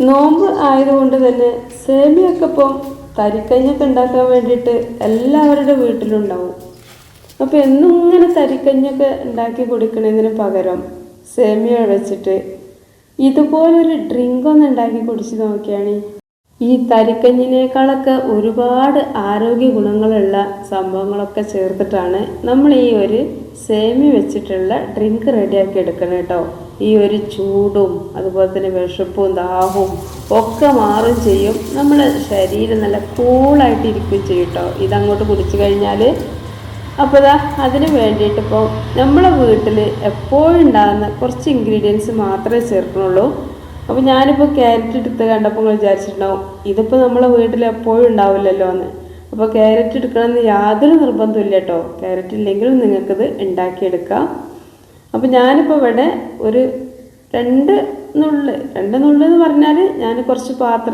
നോമ്പ് ആയതുകൊണ്ട് തന്നെ സേമിയൊക്കെ ഇപ്പം തരിക്കഞ്ഞൊക്കെ ഉണ്ടാക്കാൻ വേണ്ടിയിട്ട് എല്ലാവരുടെ വീട്ടിലുണ്ടാവും. അപ്പോൾ എന്നും ഇങ്ങനെ തരിക്കഞ്ഞൊക്കെ ഉണ്ടാക്കി കൊടുക്കുന്നതിന് പകരം സേമിയ വെച്ചിട്ട് ഇതുപോലൊരു ഡ്രിങ്ക് ഒന്ന് ഉണ്ടാക്കി കുടിച്ച് നോക്കിയാണ്. ഈ തരിക്കഞ്ഞിനേക്കാളൊക്കെ ഒരുപാട് ആരോഗ്യ ഗുണങ്ങളുള്ള സംഭവങ്ങളൊക്കെ ചേർത്തിട്ടാണ് നമ്മൾ ഈ ഒരു സേമി വെച്ചിട്ടുള്ള ഡ്രിങ്ക് റെഡിയാക്കി എടുക്കണം കേട്ടോ ഈ ഒരു ചൂടും അതുപോലെ തന്നെ വിശപ്പും ദാഹവും ഒക്കെ മാറും ചെയ്യും. നമ്മൾ ശരീരം നല്ല കൂളായിട്ട് ഇരിക്കുകയും ചെയ്യും കേട്ടോ ഇതങ്ങോട്ട് കുടിച്ചു കഴിഞ്ഞാൽ അപ്പോൾ ഇതാ അതിന് വേണ്ടിയിട്ട് ഇപ്പോൾ നമ്മളെ വീട്ടിൽ എപ്പോഴും ഉണ്ടാകുന്ന കുറച്ച് ഇൻഗ്രീഡിയൻസ് മാത്രമേ ചേർക്കണുള്ളൂ അപ്പോൾ ഞാനിപ്പോൾ ക്യാരറ്റ് എടുത്ത് കണ്ടപ്പോൾ വിചാരിച്ചിട്ടുണ്ടാവും ഇതിപ്പോൾ നമ്മളെ വീട്ടിൽ എപ്പോഴും ഉണ്ടാവില്ലല്ലോ എന്ന്. അപ്പോൾ ക്യാരറ്റ് എടുക്കണമെന്ന് യാതൊരു നിർബന്ധമില്ല കേട്ടോ ക്യാരറ്റ് ഇല്ലെങ്കിലും നിങ്ങൾക്കിത് ഉണ്ടാക്കിയെടുക്കാം. അപ്പോൾ ഞാനിപ്പോൾ ഇവിടെ ഒരു രണ്ട് നുള്ള് രണ്ട് നുള്ള് എന്ന് പറഞ്ഞാൽ ഞാൻ കുറച്ച് പാത്ര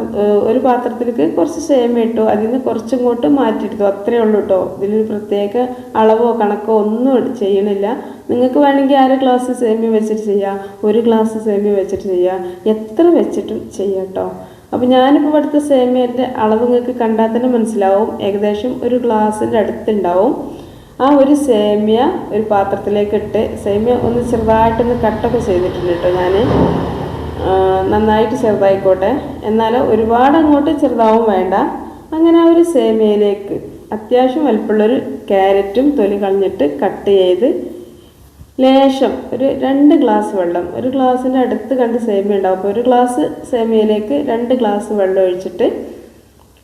ഒരു പാത്രത്തിലേക്ക് കുറച്ച് സേമ ഇട്ടു. അതിൽ നിന്ന് കുറച്ചിങ്ങോട്ട് മാറ്റിയെടുത്തു അത്രയേ ഉള്ളൂ കേട്ടോ ഇതിലൊരു പ്രത്യേക അളവോ കണക്കോ ഒന്നും ചെയ്യണില്ല. നിങ്ങൾക്ക് വേണമെങ്കിൽ അര ഗ്ലാസ് സേമിയ വെച്ചിട്ട് ചെയ്യാം. ഒരു ഗ്ലാസ് സേമിയ വെച്ചിട്ട് ചെയ്യാം. എത്ര വെച്ചിട്ടും ചെയ്യാം കേട്ടോ അപ്പോൾ ഞാനിപ്പോൾ ഇവിടുത്തെ സേമിയന്റെ അളവ് നിങ്ങൾക്ക് കണ്ടാൽ തന്നെ മനസ്സിലാവും. ഏകദേശം ഒരു ഗ്ലാസ്സിന്റെ അടുത്തുണ്ടാവും. ആ ഒരു സേമിയ ഒരു പാത്രത്തിലേക്ക് ഇട്ട് സേമിയ ഒന്ന് ചെറുതായിട്ടൊന്ന് കട്ടൊക്കെ ചെയ്തിട്ടുണ്ട് കേട്ടോ ഞാൻ നന്നായിട്ട് ചെറുതായിക്കോട്ടെ. എന്നാൽ ഒരുപാട് അങ്ങോട്ട് ചെറുതാവും വേണ്ട. അങ്ങനെ ആ ഒരു സേമിയയിലേക്ക് അത്യാവശ്യം വലുപ്പമുള്ളൊരു ക്യാരറ്റും തൊലി കളഞ്ഞിട്ട് കട്ട് ചെയ്ത് ലേശം ഒരു രണ്ട് ഗ്ലാസ് വെള്ളം. ഒരു ഗ്ലാസ്സിന്റെ അടുത്ത് കണ്ട് സേമിയ ഉണ്ടാവും. അപ്പോൾ ഒരു ഗ്ലാസ് സേമിയയിലേക്ക് രണ്ട് ഗ്ലാസ് വെള്ളം ഒഴിച്ചിട്ട്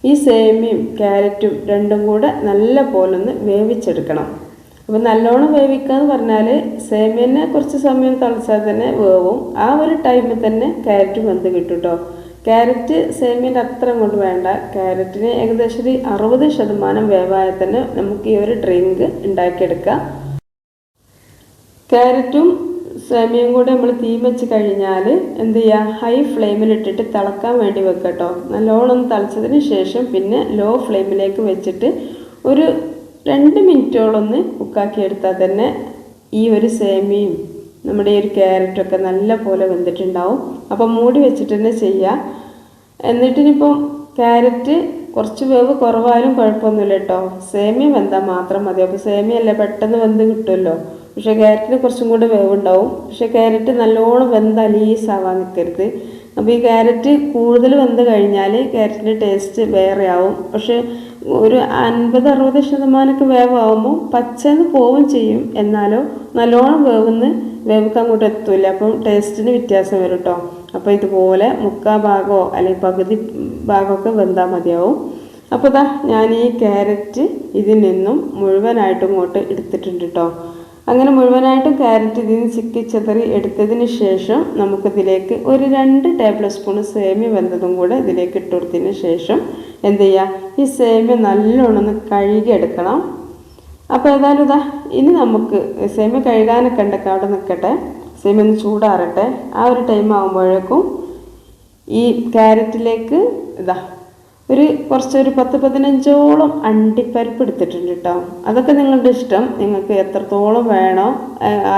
ഈ സേമിയും ക്യാരറ്റും രണ്ടും കൂടെ നല്ല പോലെ ഒന്ന് വേവിച്ചെടുക്കണം. അപ്പോൾ നല്ലോണം വേവിക്കുക എന്ന് പറഞ്ഞാൽ സേമിയനെ കുറച്ച് സമയം തളിച്ചാൽ തന്നെ വേവും. ആ ഒരു ടൈമിൽ തന്നെ ക്യാരറ്റും വെന്ത് കിട്ടും കേട്ടോ ക്യാരറ്റ് സേമിയന്റെ അത്ര അങ്ങോട്ട് വേണ്ട. ക്യാരറ്റിന് ഏകദേശം ഒരു അറുപത് ശതമാനം വേവായാൽ തന്നെ നമുക്ക് ഈ ഒരു ഡ്രിങ്ക് ഉണ്ടാക്കിയെടുക്കാം. ക്യാരറ്റും സേമിയയും കൂടെ നമ്മൾ തീ വെച്ച് കഴിഞ്ഞാൽ എന്ത് ചെയ്യുക ഹൈ ഫ്ലെയിമിലിട്ടിട്ട് തിളക്കാൻ വേണ്ടി വെക്കുക കേട്ടോ നല്ലോണം തിളച്ചതിന് ശേഷം പിന്നെ ലോ ഫ്ലെയിമിലേക്ക് വെച്ചിട്ട് ഒരു രണ്ട് മിനിറ്റോളൊന്ന് കുക്കാക്കി എടുത്താൽ തന്നെ ഈ ഒരു സേമിയയും നമ്മുടെ ഈ ഒരു ക്യാരറ്റൊക്കെ നല്ല പോലെ വെന്തിട്ടുണ്ടാവും. അപ്പം മൂടി വെച്ചിട്ട് തന്നെ ചെയ്യുക എന്നിട്ടിനിപ്പം ക്യാരറ്റ് കുറച്ച് വേവ് കുറവായാലും കുഴപ്പമൊന്നുമില്ല കേട്ടോ സേമിയ വെന്താൽ മാത്രം മതി. അപ്പോൾ സേമിയ അല്ലേ പെട്ടെന്ന് വെന്ത് കിട്ടുമല്ലോ പക്ഷേ ക്യാരറ്റിന് കുറച്ചും കൂടെ വേവുണ്ടാവും. പക്ഷേ ക്യാരറ്റ് നല്ലോണം വെന്ത് അലീസാവാൻ നിൽക്കരുത് അപ്പോൾ ഈ ക്യാരറ്റ് കൂടുതൽ വെന്ത് കഴിഞ്ഞാൽ ക്യാരറ്റിന്റെ ടേസ്റ്റ് വേറെ ആവും പക്ഷേ ഒരു അൻപത് അറുപത് ശതമാനമൊക്കെ വേവാകുമ്പോൾ പച്ചന്ന് പോവും ചെയ്യും. എന്നാലോ നല്ലോണം വേവുന്ന് വേവിക്കാൻ അങ്ങോട്ട് എത്തൂല അപ്പം ടേസ്റ്റിന് വ്യത്യാസം വരും കേട്ടോ അപ്പോൾ ഇതുപോലെ മുക്കാ ഭാഗമോ അല്ലെങ്കിൽ പകുതി ഭാഗമൊക്കെ വെന്താൽ മതിയാവും. അപ്പോൾ ഇതാ ഞാൻ ഈ ക്യാരറ്റ് ഇതിൽ നിന്നും മുഴുവനായിട്ടും ഇങ്ങോട്ട് എടുത്തിട്ടുണ്ട് കേട്ടോ അങ്ങനെ മുഴുവനായിട്ടും കാരറ്റ് ഇതിൽ നിന്ന് ചിക്കി ചെതറി എടുത്തതിന് ശേഷം നമുക്കിതിലേക്ക് ഒരു രണ്ട് ടേബിൾ സ്പൂൺ സേമിയ വെന്തതും കൂടെ ഇതിലേക്ക് ഇട്ട് കൊടുത്തതിന് ശേഷം എന്ത് ചെയ്യുക ഈ സേമിയ നല്ലോണം കഴുകി കഴുകിയെടുക്കണം. അപ്പോൾ ഏതായാലും ഇതാ ഇനി നമുക്ക് സേമിയ കഴുകാനൊക്കെ ഉണ്ടൊക്കെ അവിടെ നിൽക്കട്ടെ. സേമിയ ഒന്ന് ചൂടാറട്ടെ. ആ ഒരു ടൈം ആകുമ്പോഴേക്കും ഈ ക്യാരറ്റിലേക്ക് ഇതാ ഒരു കുറച്ചൊരു പത്ത് പതിനഞ്ചോളം അണ്ടിപ്പരിപ്പ് എടുത്തിട്ടുണ്ട് കേട്ടോ. അതൊക്കെ നിങ്ങളുടെ ഇഷ്ടം. നിങ്ങൾക്ക് എത്രത്തോളം വേണോ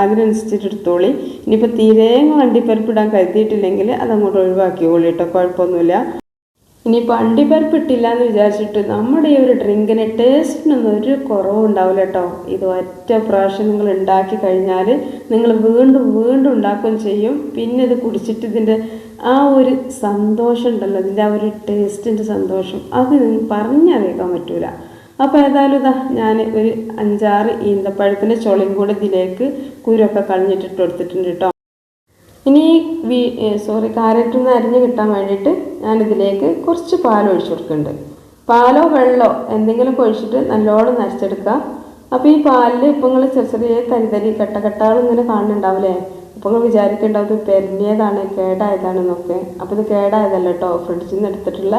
അതിനനുസരിച്ചിട്ട് എടുത്തോളി. ഇനിയിപ്പോൾ തീരെ അണ്ടിപ്പരിപ്പ് ഇടാൻ കരുതിയിട്ടില്ലെങ്കിൽ അതങ്ങോട്ട് ഒഴിവാക്കിക്കോളി കേട്ടോ. കുഴപ്പമൊന്നുമില്ല. ഇനിയിപ്പോൾ അണ്ടിപ്പരിപ്പ് ഇട്ടില്ല എന്ന് വിചാരിച്ചിട്ട് നമ്മുടെ ഈ ഒരു ഡ്രിങ്കിന് ടേസ്റ്റിനൊന്നും ഒരു കുറവും ഉണ്ടാവില്ല കേട്ടോ. ഇത് ഒറ്റ പ്രാവശ്യം നിങ്ങൾ ഉണ്ടാക്കി കഴിഞ്ഞാൽ നിങ്ങൾ വീണ്ടും വീണ്ടും ഉണ്ടാക്കുകയും ചെയ്യും. പിന്നെ ഇത് കുടിച്ചിട്ട് ഇതിന്റെ ആ ഒരു സന്തോഷം ഉണ്ടല്ലോ അതിന്റെ ആ ഒരു ടേസ്റ്റിന്റെ സന്തോഷം. അത് പറഞ്ഞറിയിക്കാൻ പറ്റൂല. അപ്പോൾ ഏതായാലും ഇതാ ഞാൻ ഒരു അഞ്ചാറ് ഈന്തപ്പഴത്തിന്റെ ചുളയും കൂടെ ഇതിലേക്ക് കുരുവൊക്കെ കളഞ്ഞിട്ടിട്ട് കൊടുത്തിട്ടുണ്ട് കേട്ടോ. ഇനി വീ സോറി കാരറ്റിൽ നിന്ന് അരിഞ്ഞ് കിട്ടാൻ വേണ്ടിയിട്ട് ഞാനിതിലേക്ക് കുറച്ച് പാൽ ഒഴിച്ചു കൊടുക്കുന്നുണ്ട്. പാലോ വെള്ളമോ എന്തെങ്കിലും ഒഴിച്ചിട്ട് നല്ലോണം നരച്ചെടുക്കുക അപ്പോൾ ഈ പാലിൽ ഇപ്പോൾ നിങ്ങൾ ചെറിയ ചെറിയ തരി തരി കട്ടകട്ടകൾ ഇങ്ങനെ കാണുന്നുണ്ടാവില്ലേ? അപ്പോൾ നിങ്ങൾ വിചാരിക്കേണ്ടത് പെരഞ്ഞതാണ് കേടായതാണെന്നൊക്കെ. അപ്പോൾ ഇത് കേടായതല്ല കേട്ടോ ഫ്രിഡ്ജിൽ നിന്ന് എടുത്തിട്ടുള്ള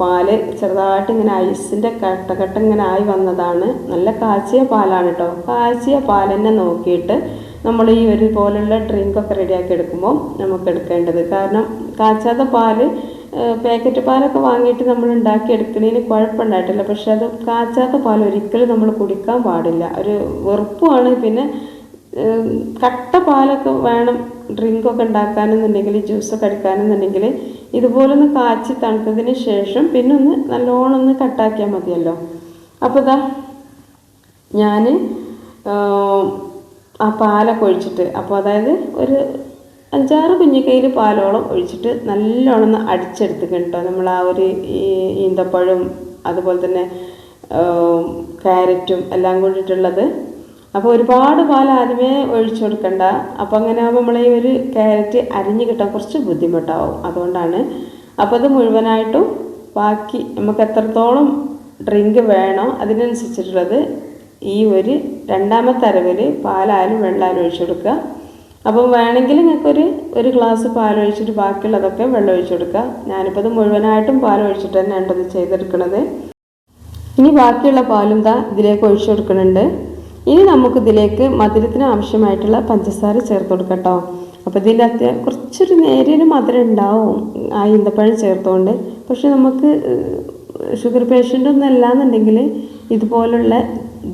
പാൽ ചെറുതായിട്ട് ഇങ്ങനെ ഐസിന്റെ കട്ടകട്ട ഇങ്ങനെ ആയി വന്നതാണ്. നല്ല കാച്ചിയ പാലാണ് കേട്ടോ കാച്ചിയ തന്നെ നോക്കിയിട്ട് നമ്മൾ ഈ ഒരു പോലുള്ള ഡ്രിങ്കൊക്കെ റെഡിയാക്കി എടുക്കുമ്പോൾ നമുക്ക് എടുക്കേണ്ടത്. കാരണം കാച്ചാത്ത പാൽ പാക്കറ്റ് പാലൊക്കെ വാങ്ങിയിട്ട് നമ്മൾ ഉണ്ടാക്കി എടുക്കുന്നതിന് കുഴപ്പമുണ്ടായിട്ടില്ല. പക്ഷെ അത് കാച്ചാത്ത പാൽ ഒരിക്കലും നമ്മൾ കുടിക്കാൻ പാടില്ല. ഒരു വെറുപ്പുമാണ്. പിന്നെ കട്ട പാലൊക്കെ വേണം ഡ്രിങ്കൊക്കെ ഉണ്ടാക്കാനെന്നുണ്ടെങ്കിൽ ജ്യൂസൊക്കെ അടിക്കാനെന്നുണ്ടെങ്കിൽ ഇതുപോലെ ഒന്ന് കാച്ചി തണുത്തതിന് ശേഷം പിന്നെ ഒന്ന് നല്ലോണം ഒന്ന് കട്ടാക്കിയാൽ മതിയല്ലോ. അപ്പോൾ ഇതാ ഞാൻ ആ പാലൊക്കെ ഒഴിച്ചിട്ട് അപ്പോൾ അതായത് ഒരു അഞ്ചാറ് കുഞ്ഞിക്കൈയിൽ പാലോളം ഒഴിച്ചിട്ട് നല്ലോണം ഒന്ന് അടിച്ചെടുത്ത് കേട്ടോ. നമ്മൾ ആ ഒരു ഈന്തപ്പഴം അതുപോലെ തന്നെ ക്യാരറ്റും എല്ലാം കൂടിയിട്ടുള്ളത് അപ്പോൾ ഒരുപാട് പാൽ ആദ്യമേ ഒഴിച്ചു കൊടുക്കണ്ട. അപ്പോൾ അങ്ങനെ ആകുമ്പോൾ നമ്മൾ ഈ ഒരു ക്യാരറ്റ് അരിഞ്ഞ് കിട്ടാൻ കുറച്ച് ബുദ്ധിമുട്ടാവും. അതുകൊണ്ടാണ് അപ്പോൾ അത് മുഴുവനായിട്ടും ബാക്കി നമുക്ക് എത്രത്തോളം ഡ്രിങ്ക് വേണോ അതിനനുസരിച്ചിട്ടുള്ളത് ഈ ഒരു രണ്ടാമത്തെ അരവിൽ പാലായാലും വെള്ളമായാലും ഒഴിച്ചു കൊടുക്കുക. അപ്പം വേണമെങ്കിൽ നിങ്ങൾക്കൊരു ഒരു ഗ്ലാസ് പാൽ ഒഴിച്ചിട്ട് ബാക്കിയുള്ളതൊക്കെ വെള്ളം ഒഴിച്ചു കൊടുക്കുക. ഞാനിപ്പോൾ ഇത് മുഴുവനായിട്ടും പാൽ ഒഴിച്ചിട്ട് തന്നെയാണ് ഇത് ചെയ്തെടുക്കുന്നത് ഇനി ബാക്കിയുള്ള പാലും ദാ ഇതിലേക്ക് ഒഴിച്ചു കൊടുക്കുന്നുണ്ട്. ഇനി നമുക്ക് ഇതിലേക്ക് മധുരത്തിന് ആവശ്യമായിട്ടുള്ള പഞ്ചസാര ചേർത്ത് കൊടുക്കട്ടോ. അപ്പോൾ ഇതിന്റെ അത്യ കുറച്ചൊരു നേരിയൊരു മധുരം ഉണ്ടാവും ആ ഈന്തപ്പഴം ചേർത്തുകൊണ്ട് പക്ഷെ നമുക്ക് ഷുഗർ പേഷ്യന്റ് ഒന്നും അല്ലാന്നുണ്ടെങ്കിൽ ഇതുപോലുള്ള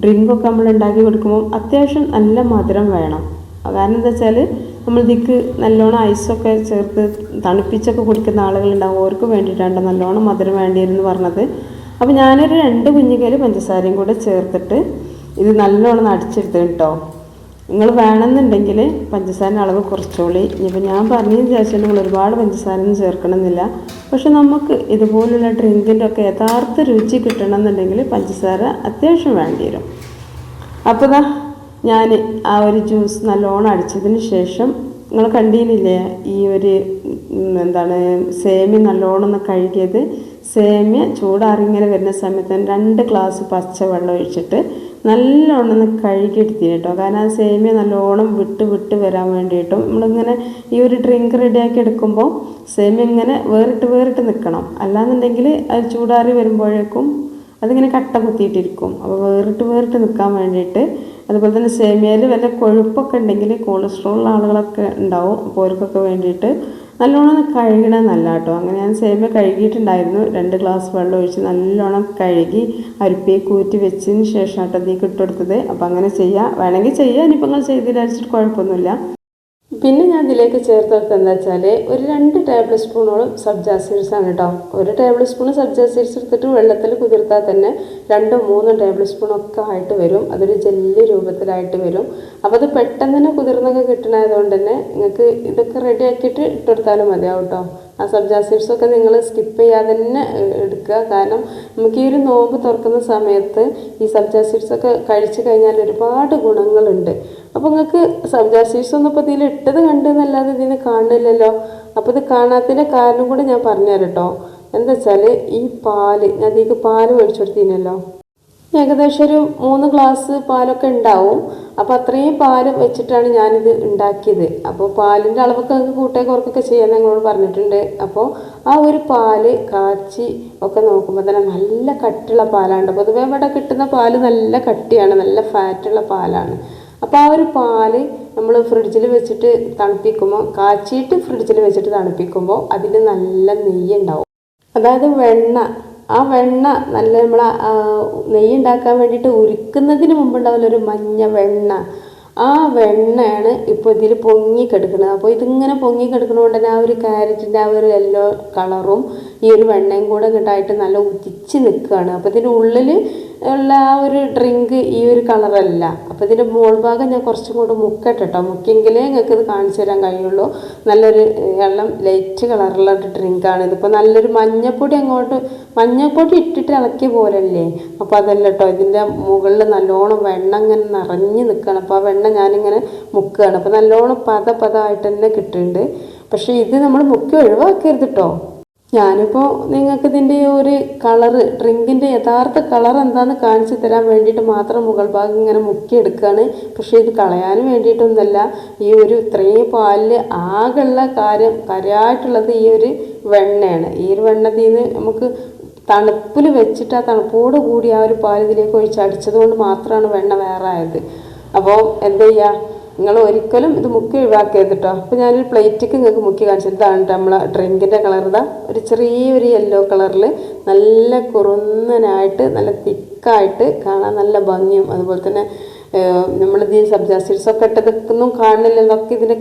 ഡ്രിങ്കൊക്കെ നമ്മൾ ഉണ്ടാക്കി കൊടുക്കുമ്പോൾ അത്യാവശ്യം നല്ല മധുരം വേണം. കാരണം എന്താ വെച്ചാൽ നമ്മൾ ഇതിക്ക് നല്ലോണം ഐസൊക്കെ ചേർത്ത് തണുപ്പിച്ചൊക്കെ കുടിക്കുന്ന ആളുകളുണ്ടാവും. അവർക്ക് വേണ്ടിയിട്ടാണ് നല്ലോണം മധുരം വേണ്ടിയിരുന്നു പറഞ്ഞത്. അപ്പോൾ ഞാനൊരു രണ്ട് കുഞ്ഞിക്കയിൽ പഞ്ചസാരയും കൂടെ ചേർത്തിട്ട് ഇത് നല്ലോണം അടിച്ചെടുത്ത് കേട്ടോ നിങ്ങൾ വേണമെന്നുണ്ടെങ്കിൽ പഞ്ചസാര അളവ് കുറച്ചോളി. ഇനിയിപ്പോൾ ഞാൻ പറഞ്ഞതിന് ശേഷം നിങ്ങൾ ഒരുപാട് പഞ്ചസാര ഒന്നും ചേർക്കണമെന്നില്ല. പക്ഷെ നമുക്ക് ഇതുപോലുള്ള ഡ്രിങ്കിന്റെ ഒക്കെ യഥാർത്ഥ രുചി കിട്ടണമെന്നുണ്ടെങ്കിൽ പഞ്ചസാര അത്യാവശ്യം വേണ്ടി വരും. അപ്പോൾ ദാ ഞാൻ ആ ഒരു ജ്യൂസ് നല്ലോണം അടിച്ചതിന് ശേഷം നിങ്ങൾ കണ്ടീനില്ലേ ഈ ഒരു എന്താണ് സേമി നല്ലോണം കഴുകിയത്. സേമിയ ചൂടാറിങ്ങനെ വരുന്ന സമയത്ത് രണ്ട് ഗ്ലാസ് പച്ചവെള്ളം ഒഴിച്ചിട്ട് നല്ലോണം ഒന്ന് കഴുകിയെടുത്തിന് കേട്ടോ. കാരണം ആ സേമിയ നല്ലോണം വിട്ട് വിട്ട് വരാൻ വേണ്ടിയിട്ടും നമ്മളിങ്ങനെ ഈ ഒരു ഡ്രിങ്ക് റെഡിയാക്കി എടുക്കുമ്പോൾ സേമിയ ഇങ്ങനെ വേറിട്ട് വേറിട്ട് നിൽക്കണം അല്ലാന്നുണ്ടെങ്കിൽ അത് ചൂടാറി വരുമ്പോഴേക്കും അതിങ്ങനെ കട്ട കുത്തിയിട്ടിരിക്കും. അപ്പോൾ വേറിട്ട് വേറിട്ട് നിൽക്കാൻ വേണ്ടിയിട്ട് അതുപോലെ തന്നെ സേമിയയിൽ വല്ല കൊഴുപ്പൊക്കെ ഉണ്ടെങ്കിൽ കൊളസ്ട്രോൾ ആളുകളൊക്കെ ഉണ്ടാവും. അപ്പോൾ അവർക്കൊക്കെ വേണ്ടിയിട്ട് നല്ലോണം ഒന്ന് കഴുകണത് നല്ല കേട്ടോ അങ്ങനെ ഞാൻ സേമ കഴുകിയിട്ടുണ്ടായിരുന്നു. രണ്ട് ഗ്ലാസ് വെള്ളം ഒഴിച്ച് നല്ലോണം കഴുകി അരിപ്പയെ കൂറ്റി വെച്ചതിന് ശേഷം കേട്ടോ ഇതിലേക്ക് ഇട്ടെടുത്തത് അപ്പോൾ അങ്ങനെ ചെയ്യാം. വേണമെങ്കിൽ ചെയ്യാം. ഇനിയിപ്പോൾ നിങ്ങൾ ചെയ്തില്ലാച്ചിട്ട് കുഴപ്പമൊന്നുമില്ല. പിന്നെ ഞാൻ ഇതിലേക്ക് ചേർത്ത് വെക്കുക എന്താ വെച്ചാൽ ഒരു രണ്ട് ടേബിൾ സ്പൂണോളം സബ്ജാ സീഡ്സ് ആണ് കേട്ടോ ഒരു ടേബിൾ സ്പൂൺ സബ്ജാ സീഡ്സ് എടുത്തിട്ട് വെള്ളത്തിൽ കുതിർത്താൽ തന്നെ രണ്ടോ മൂന്നോ ടേബിൾ സ്പൂണൊക്കെ ആയിട്ട് വരും. അതൊരു ജെല്ലി രൂപത്തിലായിട്ട് വരും. അപ്പോൾ അത് പെട്ടെന്ന് തന്നെ കുതിർന്നൊക്കെ കിട്ടണമായതുകൊണ്ട് തന്നെ നിങ്ങൾക്ക് ഇതൊക്കെ റെഡി ആക്കിയിട്ട് ഇട്ടെടുത്താലും മതിയാവും കേട്ടോ ആ സബ്ജാ സീഡ്സ് ഒക്കെ നിങ്ങൾ സ്കിപ്പ് ചെയ്യാതെ തന്നെ എടുക്കുക. കാരണം നമുക്ക് ഈ ഒരു നോമ്പ് തുറക്കുന്ന സമയത്ത് ഈ സബ്ജാ സീഡ്സ് ഒക്കെ കഴിച്ചു കഴിഞ്ഞാൽ ഒരുപാട് ഗുണങ്ങളുണ്ട്. അപ്പോൾ നിങ്ങൾക്ക് സബ്ജാ സീഡ്സ് ഒന്നും ഇപ്പോൾ ഇതിൽ ഇട്ടത് കണ്ടെന്നല്ലാതെ ഇതിന് കാണില്ലല്ലോ അപ്പോൾ ഇത് കാണാത്തതിന്റെ കാരണം കൂടെ ഞാൻ പറഞ്ഞുതരാം കേട്ടോ. എന്താ വെച്ചാൽ ഈ പാൽ ഞാൻ ഇതിലേക്ക് പാൽ മേടിച്ചു കൊടുത്തിനല്ലോ ഏകദേശം ഒരു മൂന്ന് ഗ്ലാസ് പാലൊക്കെ ഉണ്ടാവും. അപ്പോൾ അത്രയും പാൽ വെച്ചിട്ടാണ് ഞാനിത് ഉണ്ടാക്കിയത്. അപ്പോൾ പാലിന്റെ അളവൊക്കെ നിങ്ങൾക്ക് കൂട്ടേ കുറക്കൊക്കെ ചെയ്യാൻ നിങ്ങളോട് പറഞ്ഞിട്ടുണ്ട്. അപ്പോൾ ആ ഒരു പാൽ കാച്ചി ഒക്കെ നോക്കുമ്പോൾ തന്നെ നല്ല കട്ടിയുള്ള പാലാണ്. പൊതുവേ ഇവിടെ കിട്ടുന്ന പാൽ നല്ല കട്ടിയാണ് നല്ല ഫാറ്റുള്ള പാലാണ്. അപ്പോൾ ആ ഒരു പാൽ നമ്മൾ ഫ്രിഡ്ജിൽ വെച്ചിട്ട് തണുപ്പിക്കുമ്പോൾ കാച്ചിയിട്ട് ഫ്രിഡ്ജിൽ വെച്ചിട്ട് തണുപ്പിക്കുമ്പോൾ അതിന് നല്ല നെയ്യ് ഉണ്ടാവും. അതായത് വെണ്ണ. ആ വെണ്ണ നല്ല നമ്മൾ നെയ്യ് ഉണ്ടാക്കാൻ വേണ്ടിയിട്ട് ഉരുക്കുന്നതിന് മുമ്പുണ്ടാവില്ല ഒരു മഞ്ഞ വെണ്ണ. ആ വെണ്ണയാണ് ഇപ്പോൾ ഇതിൽ പൊങ്ങി കിടക്കുന്നത് അപ്പോൾ ഇതിങ്ങനെ പൊങ്ങി കിടക്കുന്നതുകൊണ്ട് തന്നെ ആ ഒരു ക്യാരറ്റിന്റെ ആ ഒരു യെല്ലോ കളറും ഈ ഒരു വെണ്ണയും കൂടെ കിട്ടായിട്ട് നല്ല ഉദിച്ച് നിൽക്കുകയാണ്. അപ്പോൾ ഇതിന്റെ ഉള്ളിൽ ഉള്ള ആ ഒരു ഡ്രിങ്ക് ഈ ഒരു കളറല്ല അപ്പോൾ ഇതിന്റെ മോൾ ഭാഗം ഞാൻ കുറച്ചും കൂടെ മുക്കട്ടെ കേട്ടോ മുക്കിയെങ്കിലേ നിങ്ങൾക്ക് ഇത് കാണിച്ചു തരാൻ കഴിയുള്ളൂ. നല്ലൊരു വെള്ളം ലൈറ്റ് കളറുള്ള ഒരു ഡ്രിങ്കാണ് ഇതിപ്പോൾ നല്ലൊരു മഞ്ഞപ്പൊടി അങ്ങോട്ട് മഞ്ഞപ്പൊടി ഇട്ടിട്ട് ഇളക്കിയ പോലല്ലേ? അപ്പോൾ അതല്ല കേട്ടോ ഇതിന്റെ മുകളിൽ നല്ലോണം വെണ്ണ ഇങ്ങനെ നിറഞ്ഞ് നിൽക്കുകയാണ് അപ്പോൾ ആ വെണ്ണ ഞാനിങ്ങനെ മുക്കുകയാണ് അപ്പോൾ നല്ലോണം പത പദമായിട്ട് തന്നെ കിട്ടുന്നുണ്ട് പക്ഷേ ഇത് നമ്മൾ മുക്കി ഒഴിവാക്കരുത് കേട്ടോ ഞാനിപ്പോൾ നിങ്ങൾക്ക് ഇതിന്റെ ഒരു കളറ് ഡ്രിങ്കിന്റെ യഥാർത്ഥ കളർ എന്താണെന്ന് കാണിച്ചു തരാൻ വേണ്ടിയിട്ട് മാത്രം മുകൾ ഭാഗം ഇങ്ങനെ മുക്കിയെടുക്കുകയാണ് പക്ഷേ ഇത് കളയാനും വേണ്ടിയിട്ടൊന്നുമല്ല. ഈ ഒരു ഇത്രയും പാലിൽ ആകെയുള്ള കാര്യം കാര്യമായിട്ടുള്ളത് ഈ ഒരു വെണ്ണയാണ്. ഈ ഒരു വെണ്ണത്തിൽ നിന്ന് നമുക്ക് തണുപ്പിൽ വെച്ചിട്ട് ആ തണുപ്പോട് കൂടി ആ ഒരു പാൽ ഇതിലേക്ക് ഒഴിച്ചടിച്ചത് കൊണ്ട് മാത്രമാണ് വെണ്ണ വേറെ ആയത് അപ്പോൾ എന്താ ചെയ്യുക നിങ്ങൾ ഒരിക്കലും ഇത് മുക്കി ഒഴിവാക്കരുത് കേട്ടോ ഞാനൊരു പ്ലേറ്റിക്ക് നിങ്ങൾക്ക് മുക്കി കാണിച്ചത്. ഇതാണ് നമ്മളെ ഡ്രിങ്കിന്റെ കളർ ഇതാ ഒരു ചെറിയൊരു യെല്ലോ കളറിൽ നല്ല കുറുന്നനായിട്ട് നല്ല തിക്കായിട്ട് കാണാൻ നല്ല ഭംഗിയും അതുപോലെ തന്നെ നമ്മൾ സബ്ജാ സീഡ്സൊക്കെ ഇട്ടതൊന്നും കാണുന്നില്ലല്ലോ. ഒക്കെ ഇതിന്റെ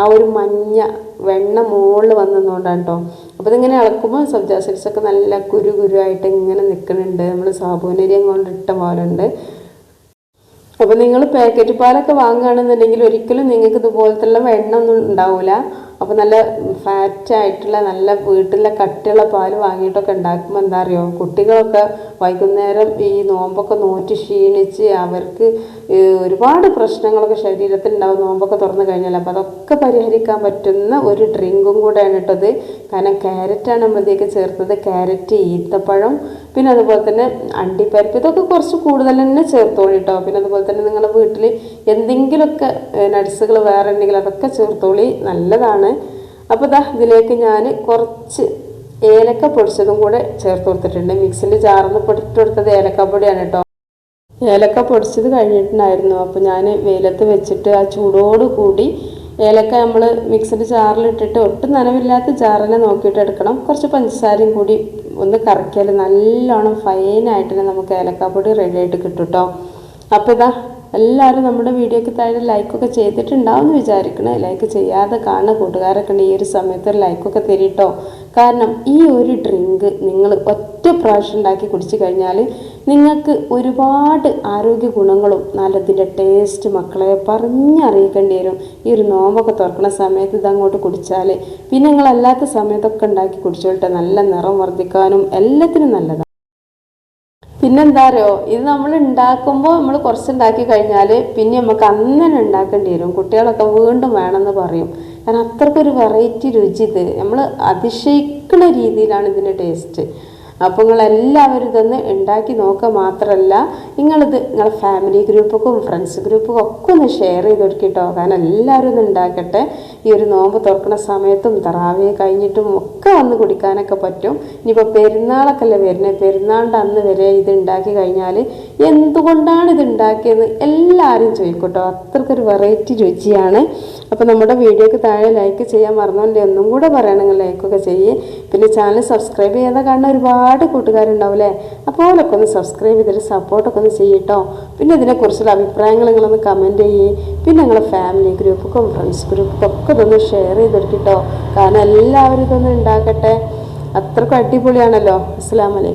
ആ ഒരു മഞ്ഞ വെണ്ണ മുകളിൽ വന്നതുകൊണ്ടാണ് കേട്ടോ അപ്പോൾ ഇതിങ്ങനെ ഇളക്കുമ്പോൾ സബ്ജാ സീഡ്സൊക്കെ നല്ല കുരു കുരുവായിട്ട് ഇങ്ങനെ നിൽക്കുന്നുണ്ട് നമ്മൾ സാബൂനരിയും കൊണ്ട് ഇട്ട പോലെ ഉണ്ട്. അപ്പോൾ നിങ്ങൾ പാക്കറ്റ് പാലൊക്കെ വാങ്ങുകയാണെന്നുണ്ടെങ്കിൽ ഒരിക്കലും നിങ്ങൾക്ക് ഇതുപോലത്തുള്ള വെണ്ണ ഒന്നും ഉണ്ടാവില്ല അപ്പോൾ നല്ല ഫാറ്റ് ആയിട്ടുള്ള നല്ല വീട്ടിലെ കട്ടിയുള്ള പാൽ വാങ്ങിയിട്ടൊക്കെ ഉണ്ടാക്കുമ്പോൾ എന്താ അറിയോ? കുട്ടികളൊക്കെ വൈകുന്നേരം ഈ നോമ്പൊക്കെ നോറ്റ് ക്ഷീണിച്ച് അവർക്ക് ഒരുപാട് പ്രശ്നങ്ങളൊക്കെ ശരീരത്തിൽ ഉണ്ടാവും നോമ്പൊക്കെ തുറന്നു കഴിഞ്ഞാൽ അപ്പോൾ അതൊക്കെ പരിഹരിക്കാൻ പറ്റുന്ന ഒരു ഡ്രിങ്കും കൂടെയാണ് ഇട്ടത്. കാരണം ക്യാരറ്റാണ് നമ്മളിതേക്ക് ചേർത്തത്. ക്യാരറ്റ് ഈത്തപ്പഴം പിന്നെ അതുപോലെ തന്നെ അണ്ടിപ്പരിപ്പ്. ഇതൊക്കെ കുറച്ച് കൂടുതൽ തന്നെ ചേർത്തോളി കേട്ടോ പിന്നെ അതുപോലെ തന്നെ നിങ്ങളുടെ വീട്ടിൽ എന്തെങ്കിലുമൊക്കെ നട്സുകൾ വേറെ ഉണ്ടെങ്കിൽ അതൊക്കെ ചേർത്തോളി. നല്ലതാണ്. അപ്പോൾ ഇതാ ഇതിലേക്ക് ഞാൻ കുറച്ച് ഏലക്ക പൊടിച്ചതും കൂടെ ചേർത്ത് കൊടുത്തിട്ടുണ്ട്. മിക്സിന്റെ ജാറിന്ന് പൊടിട്ട് കൊടുത്തത് ഏലക്കപ്പൊടിയാണ് കേട്ടോ ഏലക്ക പൊടിച്ചത് കഴിഞ്ഞിട്ടുണ്ടായിരുന്നു. അപ്പോൾ ഞാൻ വെയിലത്ത് വെച്ചിട്ട് ആ ചൂടോട് കൂടി ഏലക്ക നമ്മൾ മിക്സിന്റെ ജാറിലിട്ടിട്ട് ഒട്ടും നനവില്ലാത്ത ജാറിനെ നോക്കിയിട്ട് എടുക്കണം. കുറച്ച് പഞ്ചസാരയും കൂടി ഒന്ന് കറക്കിയാൽ നല്ലോണം ഫൈനായിട്ട് നമുക്ക് ഏലക്കാപ്പൊടി റെഡി ആയിട്ട് കിട്ടും കേട്ടോ അപ്പോൾ ഇതാ എല്ലാവരും നമ്മുടെ വീഡിയോയ്ക്ക് താഴെ ലൈക്കൊക്കെ ചെയ്തിട്ടുണ്ടാവും എന്ന് വിചാരിക്കണേ. ലൈക്ക് ചെയ്യാതെ കാണുന്ന കൂട്ടുകാരൊക്കെ ഈ ഒരു സമയത്ത് ഒരു ലൈക്കൊക്കെ തരിട്ടോ. കാരണം ഈ ഒരു ഡ്രിങ്ക് നിങ്ങൾ ഒറ്റ പ്രാവശ്യം ഉണ്ടാക്കി കുടിച്ചു കഴിഞ്ഞാൽ നിങ്ങൾക്ക് ഒരുപാട് ആരോഗ്യ ഗുണങ്ങളും നല്ലതിന്റെ ടേസ്റ്റ് മക്കളെ പറഞ്ഞറിയിക്കേണ്ടി വരും. ഈ ഒരു നോമ്പൊക്കെ തുറക്കുന്ന സമയത്ത് ഇതങ്ങോട്ട് കുടിച്ചാൽ. പിന്നെ നിങ്ങളല്ലാത്ത സമയത്തൊക്കെ ഉണ്ടാക്കി കുടിച്ചോട്ടെ. നല്ല നിറം വർദ്ധിക്കാനും എല്ലാത്തിനും നല്ലതാണ് പിന്നെന്താ അറിയോ ഇത് നമ്മൾ ഉണ്ടാക്കുമ്പോൾ നമ്മൾ കുറച്ച് ഉണ്ടാക്കി കഴിഞ്ഞാൽ പിന്നെ നമുക്ക് അങ്ങനെ ഉണ്ടാക്കേണ്ടി വരും. കുട്ടികളൊക്കെ വീണ്ടും വേണമെന്ന് പറയും. കാരണം അത്രക്കൊരു വെറൈറ്റി രുചി ഇത്. നമ്മൾ അതിശയിക്കുന്ന രീതിയിലാണ് ഇതിന്റെ ടേസ്റ്റ് അപ്പോൾ നിങ്ങളെല്ലാവരും ഇതൊന്ന് ഉണ്ടാക്കി നോക്കുക മാത്രമല്ല നിങ്ങളിത് നിങ്ങളുടെ ഫാമിലി ഗ്രൂപ്പൊക്കും ഫ്രണ്ട്സ് ഗ്രൂപ്പൊക്കെ ഒക്കെ ഒന്ന് ഷെയർ ചെയ്ത് കൊടുക്കിട്ടോ കാരണം എല്ലാവരും ഒന്ന് ഉണ്ടാക്കട്ടെ. ഈ ഒരു നോമ്പ് തുറക്കുന്ന സമയത്തും തറാവിയെ കഴിഞ്ഞിട്ടും ഒക്കെ വന്ന് കുടിക്കാനൊക്കെ പറ്റും. ഇനിയിപ്പോൾ പെരുന്നാളൊക്കെ അല്ലേ വരുന്നത് പെരുന്നാളിന്റെ അന്ന് വരെ ഇത് ഉണ്ടാക്കി കഴിഞ്ഞാൽ എന്തുകൊണ്ടാണ് ഇത് ഉണ്ടാക്കിയെന്ന് എല്ലാവരും ചോദിക്കട്ടോ അത്രക്കൊരു വെറൈറ്റി രുചിയാണ്. അപ്പോൾ നമ്മുടെ വീഡിയോക്ക് താഴെ ലൈക്ക് ചെയ്യാൻ മറന്നുകൊണ്ട് ഒന്നും കൂടെ പറയണമെങ്കിൽ ലൈക്കൊക്കെ ചെയ്യേ. പിന്നെ ചാനൽ സബ്സ്ക്രൈബ് ചെയ്യാതെ കാണുന്ന ഒരുപാട് കൂട്ടുകാരുണ്ടാവും അല്ലേ അപ്പോൾ അവരൊക്കെ ഒന്ന് സബ്സ്ക്രൈബ് ചെയ്തിട്ട് സപ്പോർട്ടൊക്കെ ഒന്ന് ചെയ്യട്ടോ. പിന്നെ ഇതിനെക്കുറിച്ചുള്ള അഭിപ്രായങ്ങൾ നിങ്ങളൊന്ന് കമന്റ് ചെയ്യേ. പിന്നെ നിങ്ങളെ ഫാമിലി ഗ്രൂപ്പൊക്കെ ഫ്രണ്ട്സ് ഗ്രൂപ്പൊക്കെ ഒക്കെ ഇതൊന്ന് ഷെയർ ചെയ്തെടുക്കട്ടോ. കാരണം എല്ലാവരും ഇതൊന്നും ഉണ്ടാക്കട്ടെ. അത്രക്കും അടിപൊളിയാണല്ലോ. അസ്സാം വലൈക്കും